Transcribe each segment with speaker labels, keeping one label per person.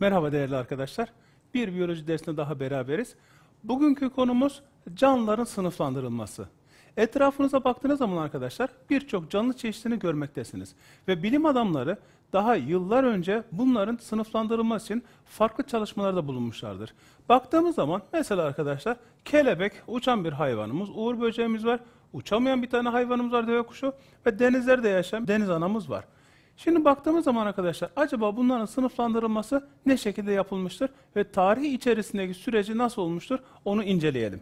Speaker 1: Merhaba değerli arkadaşlar. Bir biyoloji dersinde daha beraberiz. Bugünkü konumuz canlıların sınıflandırılması. Etrafınıza baktığınız zaman arkadaşlar birçok canlı çeşidini görmektesiniz. Ve bilim adamları daha yıllar önce bunların sınıflandırılması için farklı çalışmalarda bulunmuşlardır. Baktığımız zaman mesela arkadaşlar kelebek uçan bir hayvanımız, uğur böceğimiz var, uçamayan bir tane hayvanımız var deve kuşu ve denizlerde yaşayan deniz anamız var. Şimdi baktığımız zaman arkadaşlar acaba bunların sınıflandırılması ne şekilde yapılmıştır ve tarih içerisindeki süreci nasıl olmuştur onu inceleyelim.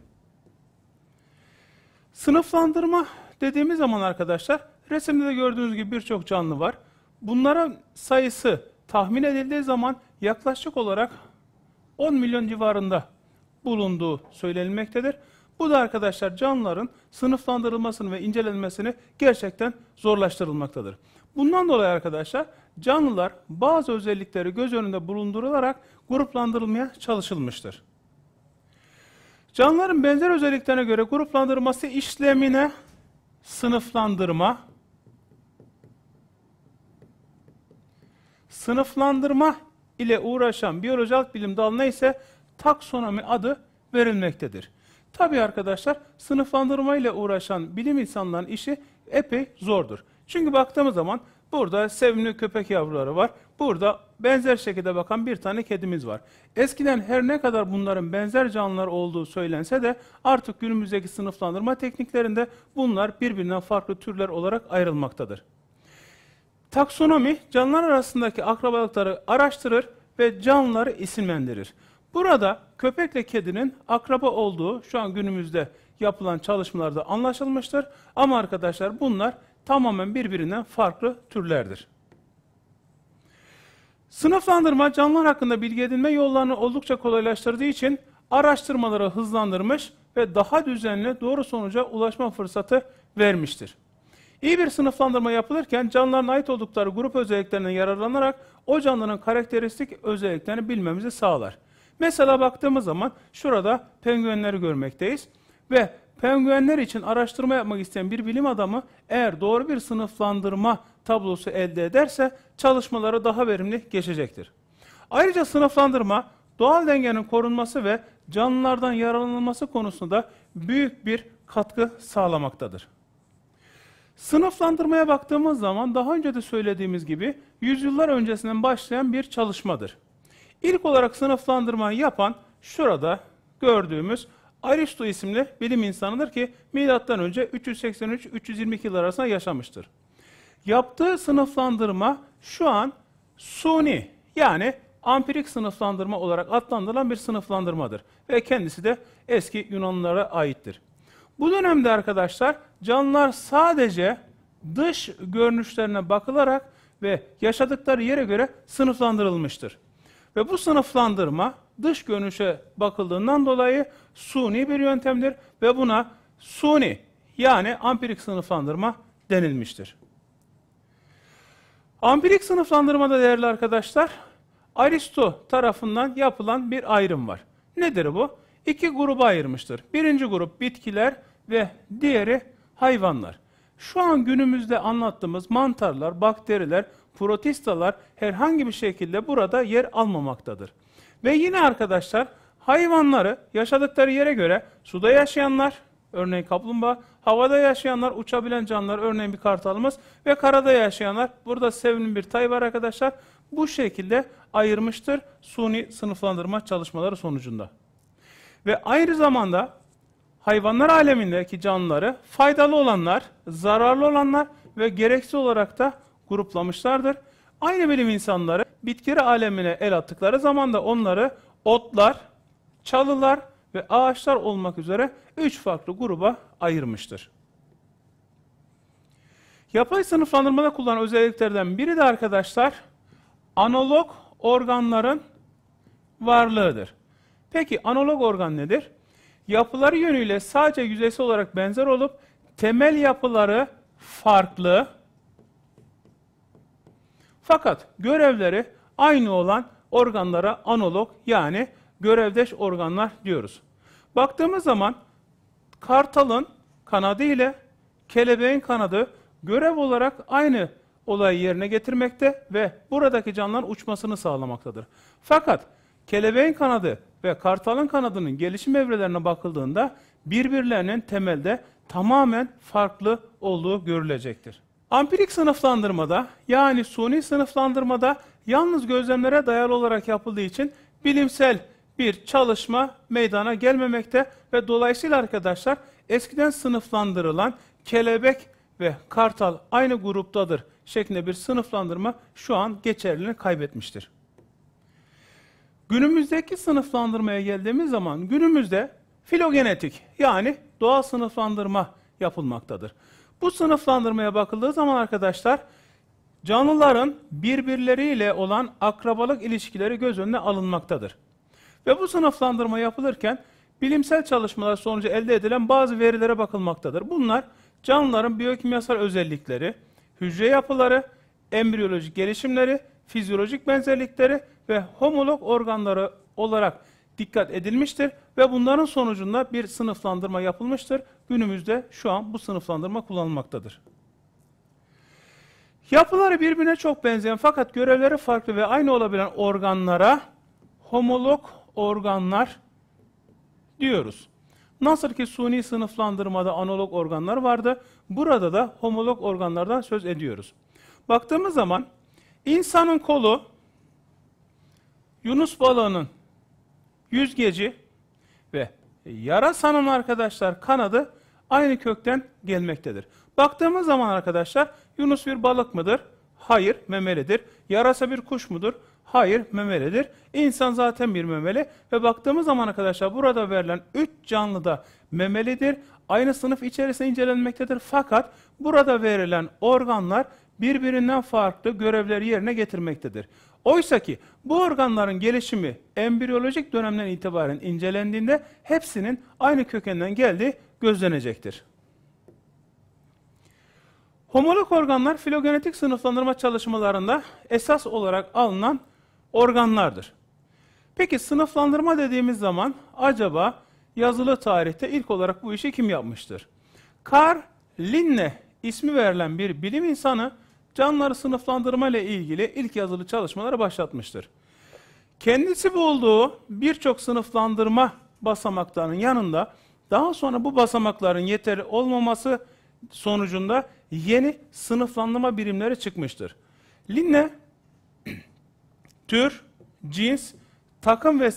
Speaker 1: Sınıflandırma dediğimiz zaman arkadaşlar resimde de gördüğünüz gibi birçok canlı var. Bunların sayısı tahmin edildiği zaman yaklaşık olarak 10 milyon civarında bulunduğu söylenmektedir. Bu da arkadaşlar canlıların sınıflandırılmasını ve incelenmesini gerçekten zorlaştırılmaktadır. Bundan dolayı arkadaşlar canlılar bazı özellikleri göz önünde bulundurularak gruplandırılmaya çalışılmıştır. Canlıların benzer özelliklerine göre gruplandırılması işlemine sınıflandırma, sınıflandırma ile uğraşan biyoloji alt bilim dalına ise taksonomi adı verilmektedir. Tabi arkadaşlar sınıflandırma ile uğraşan bilim insanlarının işi epey zordur. Çünkü baktığımız zaman burada sevimli köpek yavruları var. Burada benzer şekilde bakan bir tane kedimiz var. Eskiden her ne kadar bunların benzer canlılar olduğu söylense de artık günümüzdeki sınıflandırma tekniklerinde bunlar birbirinden farklı türler olarak ayrılmaktadır. Taksonomi canlılar arasındaki akrabalıkları araştırır ve canlıları isimlendirir. Burada köpekle kedinin akraba olduğu şu an günümüzde yapılan çalışmalarda anlaşılmıştır. Ama arkadaşlar bunlar tamamen birbirinden farklı türlerdir. Sınıflandırma canlılar hakkında bilgi edinme yollarını oldukça kolaylaştırdığı için araştırmaları hızlandırmış ve daha düzenli doğru sonuca ulaşma fırsatı vermiştir. İyi bir sınıflandırma yapılırken canlıların ait oldukları grup özelliklerinden yararlanarak o canlının karakteristik özelliklerini bilmemizi sağlar. Mesela baktığımız zaman şurada penguenleri görmekteyiz ve penguenler için araştırma yapmak isteyen bir bilim adamı eğer doğru bir sınıflandırma tablosu elde ederse çalışmaları daha verimli geçecektir. Ayrıca sınıflandırma doğal dengenin korunması ve canlılardan yararlanılması konusunda büyük bir katkı sağlamaktadır. Sınıflandırmaya baktığımız zaman daha önce de söylediğimiz gibi yüzyıllar öncesinden başlayan bir çalışmadır. İlk olarak sınıflandırmayı yapan şurada gördüğümüz Aristo isimli bilim insanıdır ki milattan önce 383-322 yıllar arasında yaşamıştır. Yaptığı sınıflandırma şu an suni yani ampirik sınıflandırma olarak adlandırılan bir sınıflandırmadır. Ve kendisi de eski Yunanlılara aittir. Bu dönemde arkadaşlar canlılar sadece dış görünüşlerine bakılarak ve yaşadıkları yere göre sınıflandırılmıştır. Ve bu sınıflandırma dış görünüşe bakıldığından dolayı suni bir yöntemdir ve buna suni yani ampirik sınıflandırma denilmiştir. Ampirik sınıflandırmada değerli arkadaşlar Aristo tarafından yapılan bir ayrım var. Nedir bu? İki gruba ayırmıştır. Birinci grup bitkiler ve diğeri hayvanlar. Şu an günümüzde anlattığımız mantarlar, bakteriler, protistalar herhangi bir şekilde burada yer almamaktadır. Ve yine arkadaşlar hayvanları yaşadıkları yere göre suda yaşayanlar, örneğin kaplumbağa, havada yaşayanlar, uçabilen canlılar, örneğin bir kartalımız ve karada yaşayanlar, burada sevimli bir tay var arkadaşlar. Bu şekilde ayırmıştır suni sınıflandırma çalışmaları sonucunda. Ve aynı zamanda hayvanlar alemindeki canlıları faydalı olanlar, zararlı olanlar ve gereksiz olarak da gruplamışlardır. Aynı bilim insanları bitkileri alemine el attıkları zaman da onları otlar, çalılar ve ağaçlar olmak üzere üç farklı gruba ayırmıştır. Yapay sınıflandırmada kullanılan özelliklerden biri de arkadaşlar analog organların varlığıdır. Peki analog organ nedir? Yapıları yönüyle sadece yüzeysel olarak benzer olup temel yapıları farklı fakat görevleri aynı olan organlara analog yani görevdeş organlar diyoruz. Baktığımız zaman kartalın kanadı ile kelebeğin kanadı görev olarak aynı olayı yerine getirmekte ve buradaki canlıların uçmasını sağlamaktadır. Fakat kelebeğin kanadı ve kartalın kanadının gelişim evrelerine bakıldığında birbirlerinin temelde tamamen farklı olduğu görülecektir. Ampirik sınıflandırmada yani suni sınıflandırmada yalnız gözlemlere dayalı olarak yapıldığı için bilimsel bir çalışma meydana gelmemekte ve dolayısıyla arkadaşlar eskiden sınıflandırılan kelebek ve kartal aynı gruptadır şeklinde bir sınıflandırma şu an geçerliliğini kaybetmiştir. Günümüzdeki sınıflandırmaya geldiğimiz zaman günümüzde filogenetik yani doğal sınıflandırma yapılmaktadır. Bu sınıflandırmaya bakıldığı zaman arkadaşlar canlıların birbirleriyle olan akrabalık ilişkileri göz önüne alınmaktadır. Ve bu sınıflandırma yapılırken bilimsel çalışmalar sonucu elde edilen bazı verilere bakılmaktadır. Bunlar canlıların biyokimyasal özellikleri, hücre yapıları, embriyolojik gelişimleri, fizyolojik benzerlikleri ve homolog organları olarak dikkat edilmiştir ve bunların sonucunda bir sınıflandırma yapılmıştır. Günümüzde şu an bu sınıflandırma kullanılmaktadır. Yapıları birbirine çok benzeyen fakat görevleri farklı ve aynı olabilen organlara homolog organlar diyoruz. Nasıl ki suni sınıflandırmada analog organlar vardı, burada da homolog organlardan söz ediyoruz. Baktığımız zaman insanın kolu, Yunus balığının yüzgeci ve yarasanın arkadaşlar kanadı aynı kökten gelmektedir. Baktığımız zaman arkadaşlar Yunus bir balık mıdır? Hayır, memelidir. Yarasa bir kuş mudur? Hayır, memelidir. İnsan zaten bir memeli ve baktığımız zaman arkadaşlar burada verilen 3 canlı da memelidir. Aynı sınıf içerisinde incelenmektedir. Fakat burada verilen organlar birbirinden farklı görevleri yerine getirmektedir. Oysa ki bu organların gelişimi embriyolojik dönemden itibaren incelendiğinde hepsinin aynı kökenden geldiği gözlenecektir. Homolog organlar filogenetik sınıflandırma çalışmalarında esas olarak alınan organlardır. Peki sınıflandırma dediğimiz zaman acaba yazılı tarihte ilk olarak bu işi kim yapmıştır? Carl Linne ismi verilen bir bilim insanı canlıları sınıflandırma ile ilgili ilk yazılı çalışmaları başlatmıştır. Kendisi bulduğu birçok sınıflandırma basamaklarının yanında daha sonra bu basamakların yeterli olmaması sonucunda yeni sınıflandırma birimleri çıkmıştır. Linne tür, cins, takım ve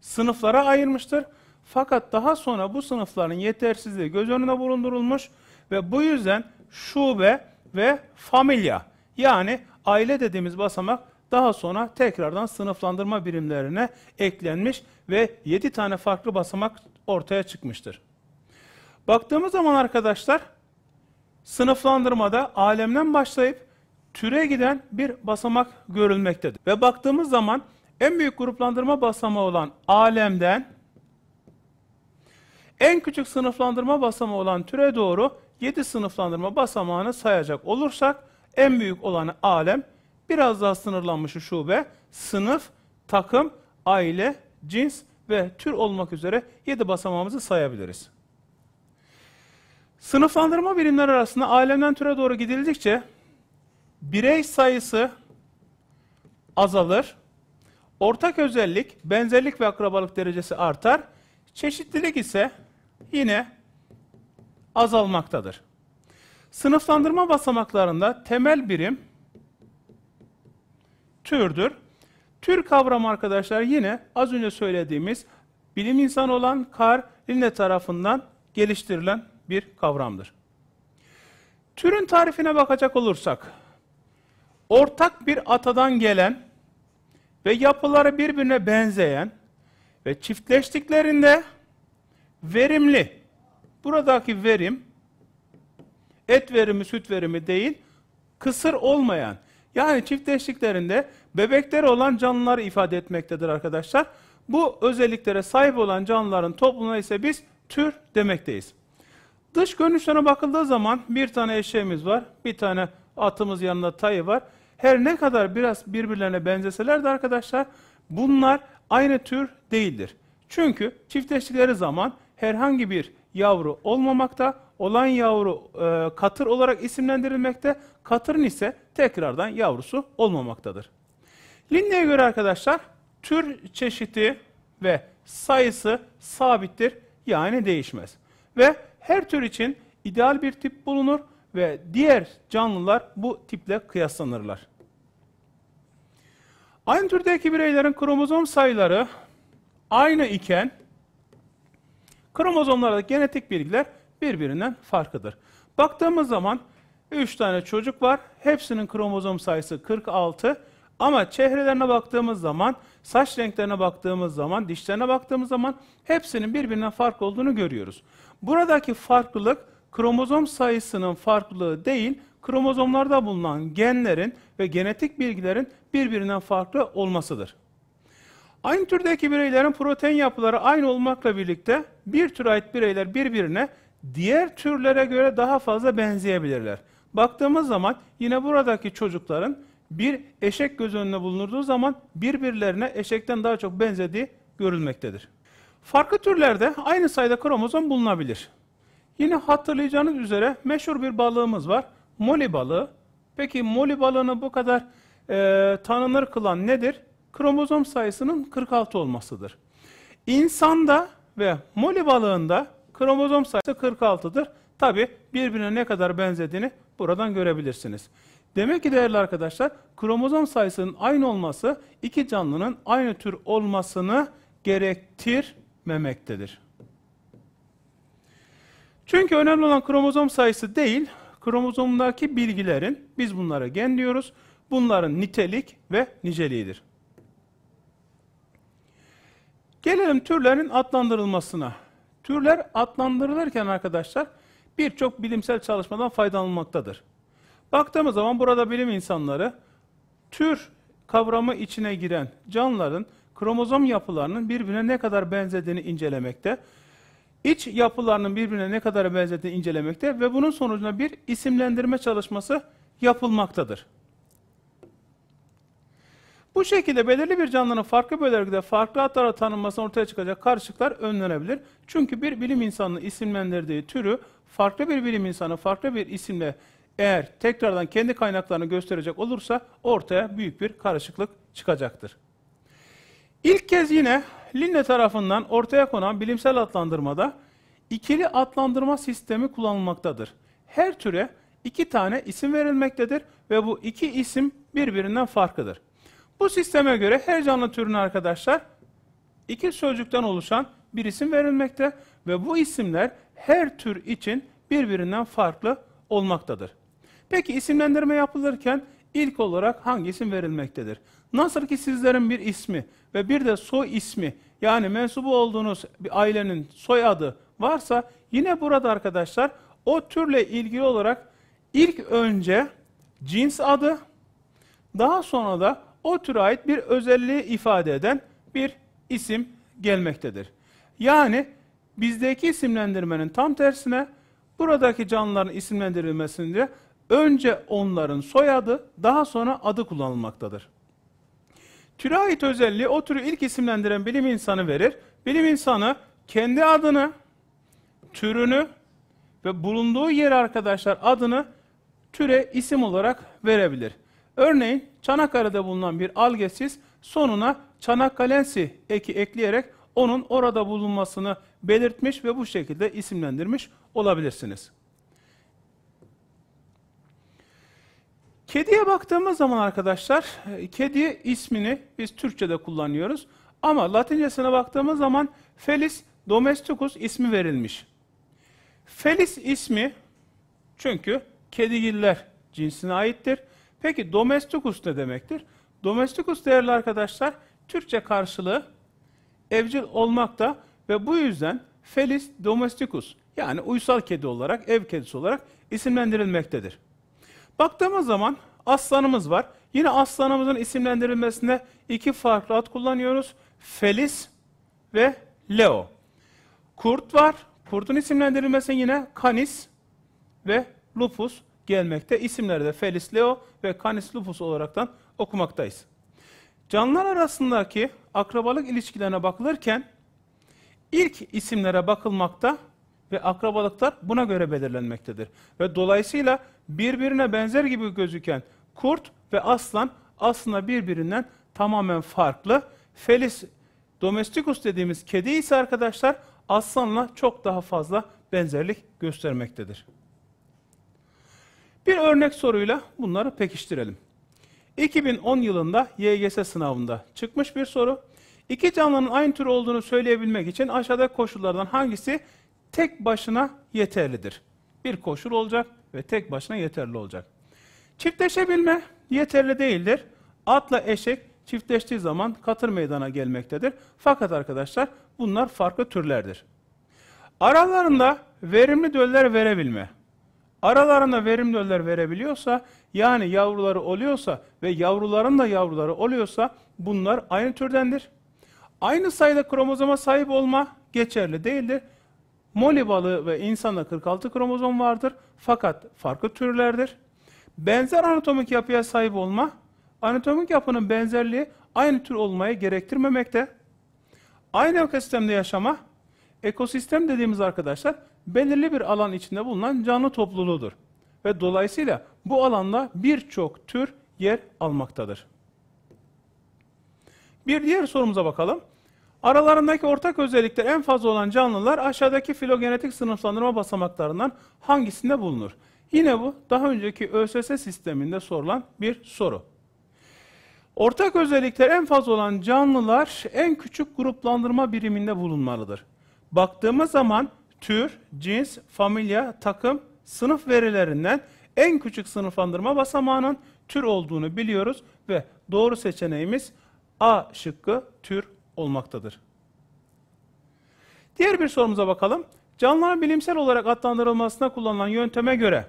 Speaker 1: sınıflara ayırmıştır. Fakat daha sonra bu sınıfların yetersizliği göz önüne bulundurulmuş ve bu yüzden şube ve familya yani aile dediğimiz basamak daha sonra tekrardan sınıflandırma birimlerine eklenmiş ve 7 tane farklı basamak ortaya çıkmıştır. Baktığımız zaman arkadaşlar sınıflandırmada alemden başlayıp türe giden bir basamak görülmektedir. Ve baktığımız zaman en büyük gruplandırma basamağı olan alemden en küçük sınıflandırma basamağı olan türe doğru 7 sınıflandırma basamağını sayacak olursak en büyük olanı alem, biraz daha sınırlanmış şube, sınıf, takım, aile, cins ve tür olmak üzere 7 basamağımızı sayabiliriz. Sınıflandırma birimler arasında alemden türe doğru gidildikçe birey sayısı azalır, ortak özellik, benzerlik ve akrabalık derecesi artar, çeşitlilik ise yine azalmaktadır. Sınıflandırma basamaklarında temel birim türdür. Tür kavramı arkadaşlar yine az önce söylediğimiz bilim insanı olan Carl Linne tarafından geliştirilen bir kavramdır. Türün tarifine bakacak olursak, ortak bir atadan gelen ve yapıları birbirine benzeyen ve çiftleştiklerinde verimli, buradaki verim, et verimi, süt verimi değil, kısır olmayan, yani çiftleştiklerinde bebekleri olan canlıları ifade etmektedir arkadaşlar. Bu özelliklere sahip olan canlıların toplumuna ise biz tür demekteyiz. Dış görünüşlerine bakıldığı zaman bir tane eşeğimiz var, bir tane atımız yanında tayı var. Her ne kadar biraz birbirlerine benzeseler de arkadaşlar bunlar aynı tür değildir. Çünkü çiftleştikleri zaman herhangi bir yavru olmamakta, olan yavru e, katır olarak isimlendirilmekte, katırın ise tekrardan yavrusu olmamaktadır. Linne'ye göre arkadaşlar tür çeşidi ve sayısı sabittir yani değişmez. Ve her tür için ideal bir tip bulunur ve diğer canlılar bu tiple kıyaslanırlar. Aynı türdeki bireylerin kromozom sayıları aynı iken kromozomlarda genetik bilgiler birbirinden farklıdır. Baktığımız zaman 3 tane çocuk var. Hepsinin kromozom sayısı 46 ama çehrelerine baktığımız zaman, saç renklerine baktığımız zaman, dişlerine baktığımız zaman hepsinin birbirinden farklı olduğunu görüyoruz. Buradaki farklılık kromozom sayısının farklılığı değil, kromozomlarda bulunan genlerin ve genetik bilgilerin birbirinden farklı olmasıdır. Aynı türdeki bireylerin protein yapıları aynı olmakla birlikte bir tür ait bireyler birbirine diğer türlere göre daha fazla benzeyebilirler. Baktığımız zaman yine buradaki çocukların bir eşek göz önüne bulunduğu zaman birbirlerine eşekten daha çok benzediği görülmektedir. Farklı türlerde aynı sayıda kromozom bulunabilir. Yine hatırlayacağınız üzere meşhur bir balığımız var. Moli balığı. Peki moli balığını bu kadar e, tanınır kılan nedir? Kromozom sayısının 46 olmasıdır. İnsanda ve moli balığında kromozom sayısı 46'dır. Tabi birbirine ne kadar benzediğini buradan görebilirsiniz. Demek ki değerli arkadaşlar kromozom sayısının aynı olması iki canlının aynı tür olmasını gerektirmemektedir. Çünkü önemli olan kromozom sayısı değil, kromozomdaki bilgilerin, biz bunlara gen diyoruz, bunların nitelik ve niceliğidir. Gelelim türlerin adlandırılmasına. Türler adlandırılırken arkadaşlar birçok bilimsel çalışmadan faydalanılmaktadır. Baktığımız zaman burada bilim insanları tür kavramı içine giren canlıların kromozom yapılarının birbirine ne kadar benzediğini incelemekte, iç yapılarının birbirine ne kadar benzediğini incelemekte ve bunun sonucunda bir isimlendirme çalışması yapılmaktadır. Bu şekilde belirli bir canlının farklı bölgelerde farklı adlara tanınmasına ortaya çıkacak karışıklar önlenebilir. Çünkü bir bilim insanının isimlendirdiği türü farklı bir bilim insanı farklı bir isimle eğer tekrardan kendi kaynaklarını gösterecek olursa ortaya büyük bir karışıklık çıkacaktır. İlk kez yine Linne tarafından ortaya konan bilimsel adlandırmada ikili adlandırma sistemi kullanılmaktadır. Her türe iki tane isim verilmektedir ve bu iki isim birbirinden farklıdır. Bu sisteme göre her canlı türüne arkadaşlar iki sözcükten oluşan bir isim verilmekte ve bu isimler her tür için birbirinden farklı olmaktadır. Peki isimlendirme yapılırken ilk olarak hangi isim verilmektedir? Nasıl ki sizlerin bir ismi ve bir de soy ismi yani mensubu olduğunuz bir ailenin soyadı varsa yine burada arkadaşlar o türle ilgili olarak ilk önce cins adı daha sonra da o türe ait bir özelliği ifade eden bir isim gelmektedir. Yani bizdeki isimlendirmenin tam tersine buradaki canlıların isimlendirilmesinde önce onların soyadı daha sonra adı kullanılmaktadır. Türe ait özelliği o türü ilk isimlendiren bilim insanı verir. Bilim insanı kendi adını, türünü ve bulunduğu yer arkadaşlar adını türe isim olarak verebilir. Örneğin Çanakkale'de bulunan bir algesis sonuna Çanakkale'nsi eki ekleyerek onun orada bulunmasını belirtmiş ve bu şekilde isimlendirmiş olabilirsiniz. Kediye baktığımız zaman arkadaşlar, kedi ismini biz Türkçe'de kullanıyoruz. Ama Latincesine baktığımız zaman Felis domesticus ismi verilmiş. Felis ismi çünkü kedigiller cinsine aittir. Peki domesticus ne demektir? Domesticus değerli arkadaşlar Türkçe karşılığı evcil olmakta ve bu yüzden Felis domesticus yani uysal kedi olarak, ev kedisi olarak isimlendirilmektedir. Baktığımız zaman aslanımız var. Yine aslanımızın isimlendirilmesinde iki farklı ad kullanıyoruz. Felis ve Leo. Kurt var. Kurtun isimlendirilmesi yine Canis ve Lupus gelmekte. İsimleri de Felis Leo ve Canis lupus olaraktan okumaktayız. Canlılar arasındaki akrabalık ilişkilerine bakılırken ilk isimlere bakılmakta ve akrabalıklar buna göre belirlenmektedir. Ve dolayısıyla birbirine benzer gibi gözüken kurt ve aslan aslında birbirinden tamamen farklı. Felis domesticus dediğimiz kedi ise arkadaşlar aslanla çok daha fazla benzerlik göstermektedir. Bir örnek soruyla bunları pekiştirelim. 2010 yılında YGS sınavında çıkmış bir soru. İki canlının aynı tür olduğunu söyleyebilmek için aşağıdaki koşullardan hangisi tek başına yeterlidir? Bir koşul olacak ve tek başına yeterli olacak. Çiftleşebilme yeterli değildir. Atla eşek çiftleştiği zaman katır meydana gelmektedir. Fakat arkadaşlar bunlar farklı türlerdir. Aralarında verimli döller verebilme. Aralarında verimli döller verebiliyorsa yani yavruları oluyorsa ve yavruların da yavruları oluyorsa bunlar aynı türdendir. Aynı sayıda kromozoma sahip olma geçerli değildir. Moli balığı ve insanda 46 kromozom vardır fakat farklı türlerdir. Benzer anatomik yapıya sahip olma, anatomik yapının benzerliği aynı tür olmayı gerektirmemekte. Aynı ekosistemde yaşama, ekosistem dediğimiz arkadaşlar belirli bir alan içinde bulunan canlı topluluğudur. Ve dolayısıyla bu alanda birçok tür yer almaktadır. Bir diğer sorumuza bakalım. Aralarındaki ortak özellikler en fazla olan canlılar aşağıdaki filogenetik sınıflandırma basamaklarından hangisinde bulunur? Yine bu daha önceki ÖSS sisteminde sorulan bir soru. Ortak özellikler en fazla olan canlılar en küçük gruplandırma biriminde bulunmalıdır. Baktığımız zaman tür, cins, familya, takım, sınıf verilerinden en küçük sınıflandırma basamağının tür olduğunu biliyoruz ve doğru seçeneğimiz A şıkkı tür olmaktadır. Diğer bir sorumuza bakalım. Canlıların bilimsel olarak adlandırılmasına kullanılan yönteme göre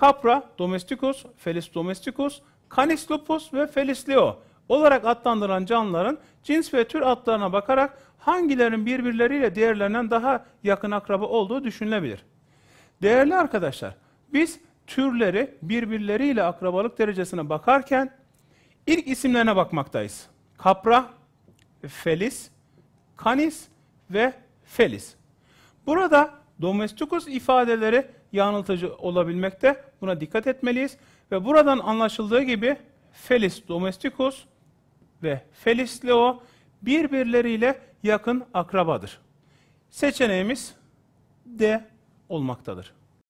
Speaker 1: Capra domesticus, Felis domesticus, Canis lupus ve Felis leo olarak adlandırılan canlıların cins ve tür adlarına bakarak hangilerinin birbirleriyle diğerlerinden daha yakın akraba olduğu düşünülebilir. Değerli arkadaşlar, biz türleri birbirleriyle akrabalık derecesine bakarken ilk isimlerine bakmaktayız. Capra, Felis, Canis ve Felis. Burada domesticus ifadeleri yanıltıcı olabilmekte. Buna dikkat etmeliyiz. Ve buradan anlaşıldığı gibi Felis domesticus ve Felis leo birbirleriyle yakın akrabadır. Seçeneğimiz D olmaktadır.